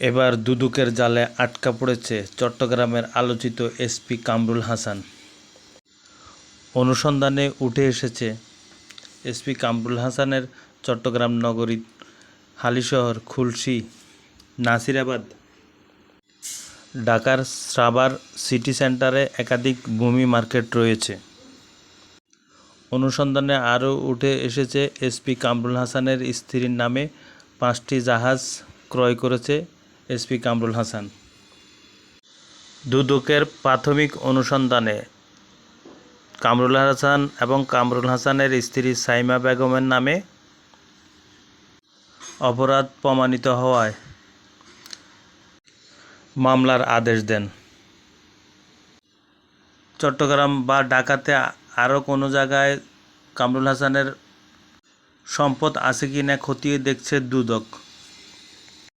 এবার দুদকের জালে আটকা পড়েছে চট্টগ্রামের আলোচিত এসপি কামরুল হাসান। অনুসন্ধানে উঠে এসেছে, এসপি কামরুল হাসানের চট্টগ্রাম নগরী হালিশহর, খুলশী, নাসিরাবাদ, ঢাকার সাভার সিটি সেন্টারে একাধিক ভূমি মার্কেট রয়েছে। অনুসন্ধানে আরও উঠে এসেছে, এসপি কামরুল হাসানের স্ত্রীর নামে পাঁচটি জাহাজ ক্রয় করেছে এসপি কামরুল হাসান। দুদকের প্রাথমিক অনুসন্ধানে কামরুল হাসান এবং কামরুল হাসানের স্ত্রী সাইমা বেগমের নামে অপরাধ প্রমাণিত হওয়ায় মামলার আদেশ দেন। চট্টগ্রাম বা ঢাকাতে আরও কোনো জায়গায় কামরুল হাসানের সম্পদ আছে কি না খতিয়ে দেখছে দুদক।